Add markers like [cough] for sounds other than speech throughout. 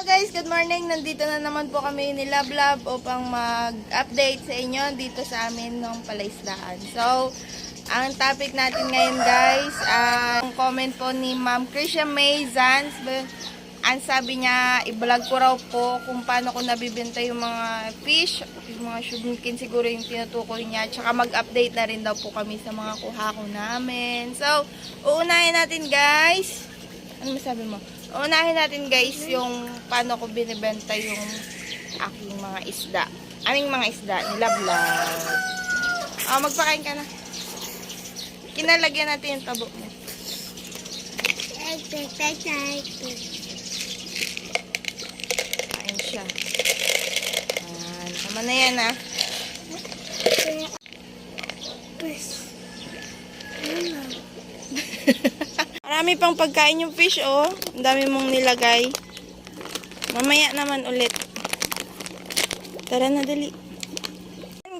Guys, good morning. Nandito na naman po kami ni Love Love upang mag-update sa inyo dito sa amin ng palaisdaan. So, ang topic natin ngayon guys, ang comment po ni Ma'am Krisha May Zans. Ang sabi niya, i-vlog ko raw po kung paano ko nabibenta yung mga fish, yung mga shubunkin siguro yung tinutukoy niya. Tsaka mag-update na rin daw po kami sa mga kuha ko namin. So, uunahin natin guys. Ano masabi mo? Unahin natin guys yung paano ko binibenta yung aking mga isda. Aming mga isda, nilablab. Oh, magpakain ka na. Kinalagyan natin yung tabo mo. Kain siya. Ayan. Tama na yan ah. Marami pang pagkain yung fish oh. Ang dami mong nilagay. Mamaya naman ulit. Tara na dali.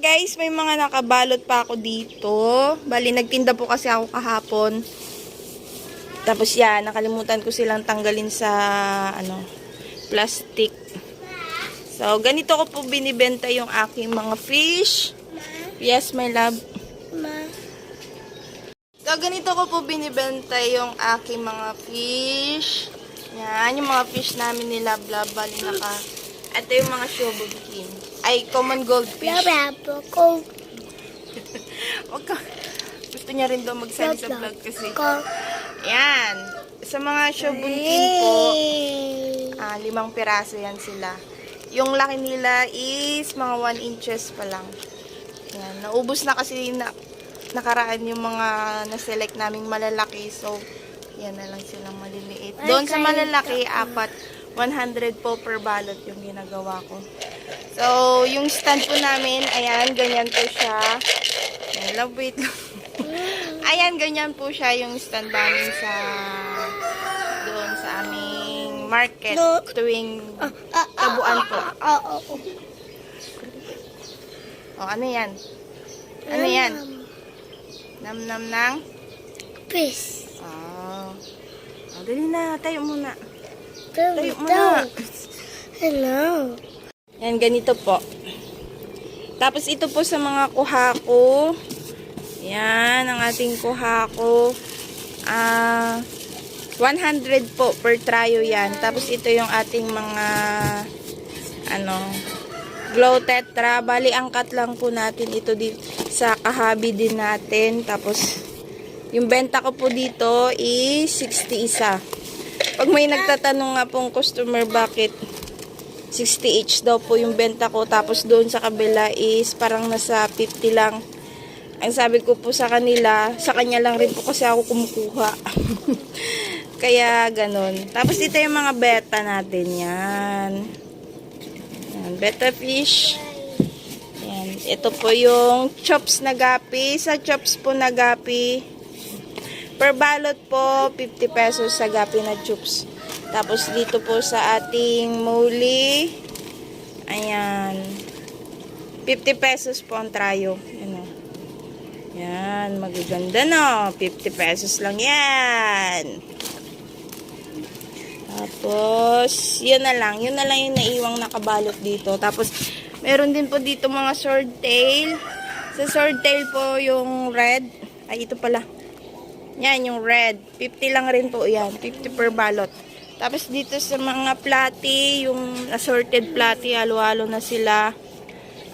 Guys, may mga nakabalot pa ako dito. Bali, nagtinda po kasi ako kahapon. Tapos yan, nakalimutan ko silang tanggalin sa ano, plastic. So, ganito ko po binibenta yung aking mga fish. Yes, my love. So, ganito ko po binibenta yung aking mga fish. Yan, yung mga fish namin ni Love Love. Bali naka, ito yung mga shobukin. Ay, common goldfish. [laughs] Wag ka. Gusto niya rin daw magsali sa vlog kasi. Yan. Sa mga shobukin po, ah, limang piraso yan sila. Yung laki nila is mga 1 inches pa lang. Yan. Naubos na kasi na, nakaraan yung mga na-select naming malalaki. So, yan na lang silang maliliit. Doon sa malalaki, apat. 100 po per balot yung ginagawa ko. So, yung stand po namin, ayan, ganyan po siya. Ayan, love, wait lang. [laughs] ayan, ganyan po siya yung stand namin sa doon sa aming market tuwing tabuan po. O, ano yan? Ano yan? Nam-nam nang? Fish. Oh. oh. Dali na, tayo muna. Tayo Tayo muna. Hello. Yan, ganito po. Tapos ito po sa mga kuha ko. Yan, ang ating kuha ko. Ah, 100 po per tryo yan. Tapos ito yung ating mga ano, glow tetra. Bali, angkat lang po natin ito di, sa kahabi din natin. Tapos, yung benta ko po dito is 60 isa. Pag may nagtatanong nga pong customer bakit 60 each daw po yung benta ko. Tapos doon sa kabila is parang nasa 50 lang. Ang sabi ko po sa kanila, sa kanya lang rin po kasi ako kumukuha. [laughs] Kaya ganun. Tapos ito yung mga beta natin. Yan. Yan. Beta fish. Ito po yung chops na gapi. Sa chops po na gapi, per balot po, 50 pesos sa gapi na chops. Tapos dito po sa ating muli, ayan, 50 pesos po ang trayo. Yan o. Yan, magaganda no. 50 pesos lang yan. Tapos, yun na lang. Yun na lang yung naiwang nakabalot dito. Tapos, meron din po dito mga swordtail. Sa swordtail po yung red. Ay, ito pala. Yan, yung red. 50 lang rin po yan. 50 per balot. Tapos dito sa mga platy, yung assorted platy, halo-halo na sila.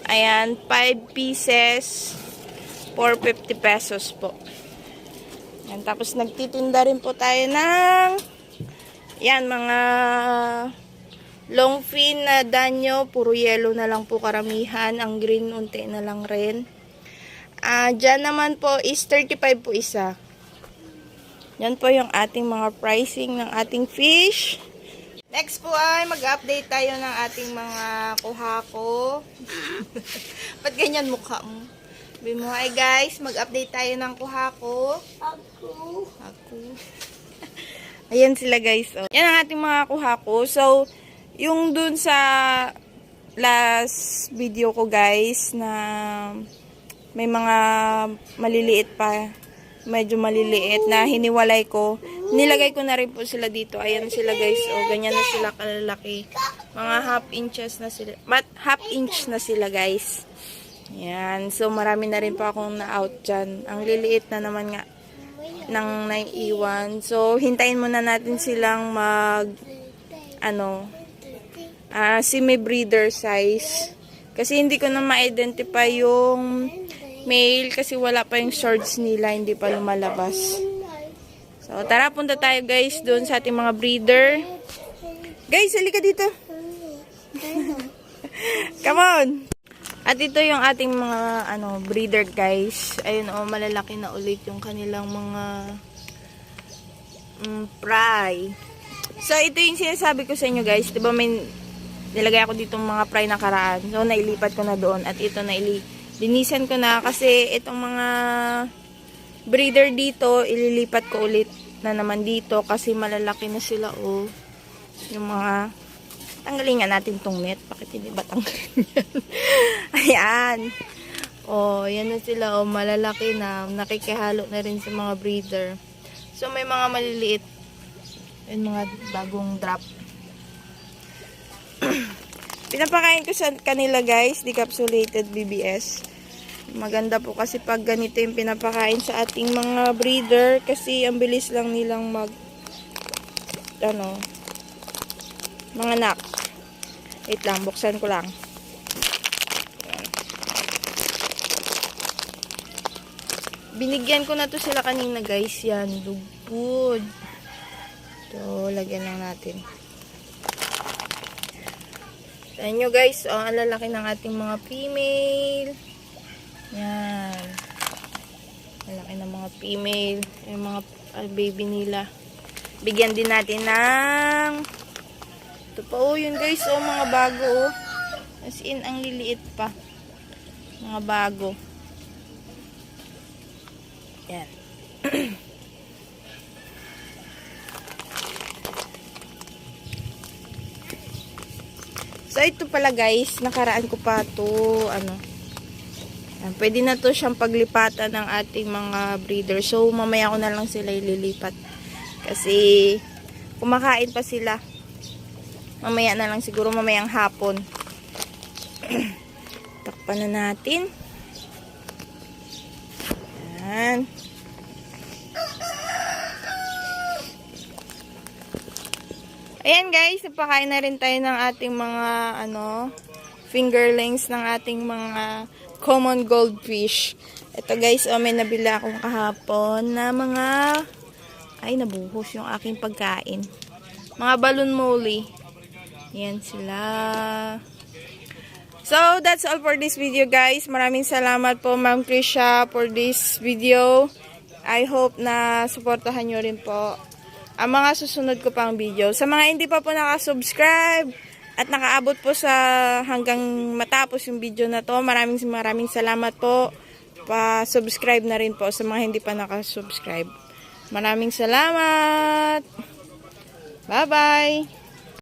Ayan, 5 pieces for 50 pesos po. Yan, tapos nagtitinda rin po tayo ng yan, mga long fin na danyo. Puro yellow na lang po karamihan. Ang green, unti na lang rin. Ah, dyan naman po is 35 po isa. Yan po yung ating mga pricing ng ating fish. Next po ay mag-update tayo ng ating mga kuha ko. [laughs] Ba't ganyan mukha mo? Sabi mo, hi guys, mag-update tayo ng kuha ko. Ako. Ako. [laughs] Ayan sila guys. Oh. Yan ang ating mga kuha ko. So, yung dun sa last video ko guys na may mga maliliit pa medyo maliliit na hiniwalay ko. Nilagay ko na rin po sila dito. Ayan sila guys. O, ganyan na sila kalalaki. Mga half inches na sila. But half inch na sila guys. Yan. So, marami na rin po akong na-out dyan. Ang liliit na naman nga ng naiiwan. So, hintayin muna natin silang mag ano ah semi-breeder size. Kasi hindi ko na ma-identify yung male kasi wala pa yung shorts nila, hindi pa lumalabas. So, tara punta tayo guys doon sa ating mga breeder. Guys, halika dito. [laughs] Come on! At ito yung ating mga ano breeder guys. Ayun oh, malalaki na ulit yung kanilang mga mm, fry. So ito yung sinasabi ko sa inyo guys. 'Di ba may nilagay ako dito mga fry na karaan. So nailipat ko na doon at ito na ili linisan ko na kasi itong mga breeder dito ililipat ko ulit na naman dito kasi malalaki na sila oh. Yung mga tanggalin nga natin tong net. Bakit hindi ba tanggalin [laughs] yan? Ayan. Oh, yan na sila. Oh, malalaki na. Nakikihalo na rin sa mga breeder. So, may mga maliliit. Yung mga bagong drop. Pinapakain ko sa kanila guys, decapsulated BBS. Maganda po kasi pag ganito yung pinapakain sa ating mga breeder kasi ang bilis lang nilang mag ano mga nak. Wait lang, buksan ko lang. Binigyan ko na to sila kanina guys. Yan, lugod. So, lagyan lang natin. Ayan nyo guys, oh, ang ng ating mga female. Yan. Lalaki ng mga female. Yung mga ah, baby nila. Bigyan din natin ng ito pa oh, yun guys, oh, mga bago oh. As in, ang liliit pa. Mga bago. Yan. [clears throat] so, ito pala guys, nakaraan ko pa to ano, pwede na to siyang paglipatan ng ating mga breeder. So, mamaya ko na lang sila ililipat. Kasi, kumakain pa sila. Mamaya na lang siguro mamayang hapon. [clears throat] Takpan na natin. Yan. Ayan guys, napakain na rin tayo ng ating mga ano, fingerlings ng ating mga common goldfish. Ito guys, oh, may nabili akong kahapon na mga ay nabuhos yung aking pagkain. Mga balloon molly. Yan sila. So, that's all for this video guys. Maraming salamat po Ma'am Krisha for this video. I hope na suportahan nyo rin po ang mga susunod ko pang video. Sa mga hindi pa po nakasubscribe at nakaabot po sa hanggang matapos yung video na to, maraming maraming salamat po. Pa-subscribe na rin po sa mga hindi pa nakasubscribe. Maraming salamat! Bye-bye!